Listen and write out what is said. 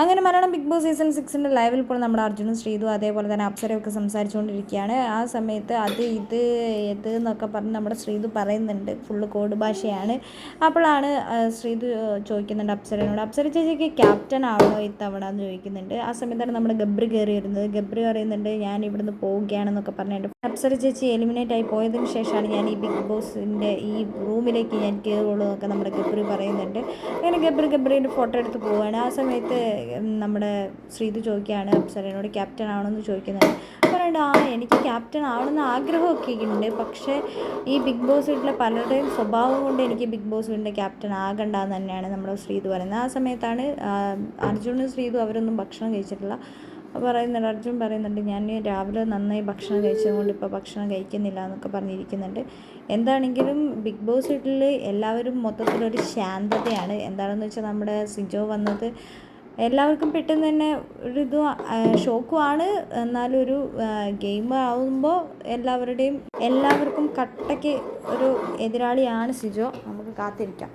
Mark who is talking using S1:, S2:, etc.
S1: അങ്ങനെ Malayalam big boss season സിക്സിന്റെ ലൈവിൽ ഇപ്പോൾ നമ്മുടെ അർജുനും ശ്രീതു അതേപോലെ തന്നെ അപ്സരയൊക്കെ സംസാരിച്ചുകൊണ്ടിരിക്കുകയാണ്. ആ സമയത്ത് അത് ഇത് ഇത് എന്നൊക്കെ പറഞ്ഞ് നമ്മുടെ ശ്രീതു പറയുന്നുണ്ട്. ഫുള്ള് കോഡ് ഭാഷയാണ്. അപ്പോഴാണ് ശ്രീതു ചോദിക്കുന്നുണ്ട് അപ്സരനോട് അപ്സര ചേച്ചിക്ക് ക്യാപ്റ്റൻ ആണോ ഇത്തവണ? എന്ന് ചോദിക്കുന്നുണ്ട്. ആ സമയത്താണ് നമ്മുടെ ഗബ്രി കയറി വരുന്നത്. ഗബ്രി പറയുന്നുണ്ട് ഞാൻ ഇവിടുന്ന് പോവുകയാണെന്നൊക്കെ പറഞ്ഞിട്ട്. അപ്സര ചേച്ചി എലിമിനേറ്റ് ആയി പോയതിന് ശേഷമാണ് ഞാൻ ഈ ബിഗ് ബോസിന്റെ ഈ റൂമിലേക്ക് ഞാൻ കയറുള്ളൂ എന്നൊക്കെ നമ്മുടെ ഗബ്രി പറയുന്നുണ്ട്. അങ്ങനെ ഗബ്രി ഗബ്രീന്റെ ഫോട്ടോ എടുത്ത് പോവുകയാണ്. ആ സമയത്ത് നമ്മുടെ ശ്രീതു ചോദിക്കുകയാണ് അപ്സരനോട് ക്യാപ്റ്റൻ ആവണമെന്ന് ചോദിക്കുന്നത് പറയുന്നുണ്ട് ആ എനിക്ക് ക്യാപ്റ്റൻ ആവണമെന്ന് ആഗ്രഹമൊക്കെ ഉണ്ട്. പക്ഷേ ഈ ബിഗ് ബോസ് വീട്ടിലെ പലരുടെയും സ്വഭാവം കൊണ്ട് എനിക്ക് ബിഗ് ബോസ് വീടിന്റെ ക്യാപ്റ്റൻ ആകണ്ട എന്ന് തന്നെയാണ് നമ്മുടെ ശ്രീതു പറയുന്നത്. ആ സമയത്താണ് അർജുനും ശ്രീതു അവരൊന്നും ഭക്ഷണം കഴിച്ചിട്ടില്ല. പറയുന്നുണ്ട് അർജുൻ പറയുന്നുണ്ട് ഞാൻ രാവിലെ നന്നായി ഭക്ഷണം കഴിച്ചതുകൊണ്ട് ഇപ്പോൾ ഭക്ഷണം കഴിക്കുന്നില്ല എന്നൊക്കെ പറഞ്ഞിരിക്കുന്നുണ്ട്. എന്താണെങ്കിലും ബിഗ് ബോസ് വീട്ടിൽ എല്ലാവരും മൊത്തത്തിലൊരു ശാന്തതയാണ്. എന്താണെന്ന് വെച്ചാൽ നമ്മുടെ സിജോ വന്നത് എല്ലാവർക്കും പെട്ടെന്ന് തന്നെ ഒരു ഇത് ഷോക്കുമാണ്. എന്നാലും ഒരു ഗെയിം ആവുമ്പോൾ എല്ലാവരുടെയും എല്ലാവർക്കും കട്ടയ്ക്ക് ഒരു എതിരാളിയാണ് സിജോ. നമുക്ക് കാത്തിരിക്കാം.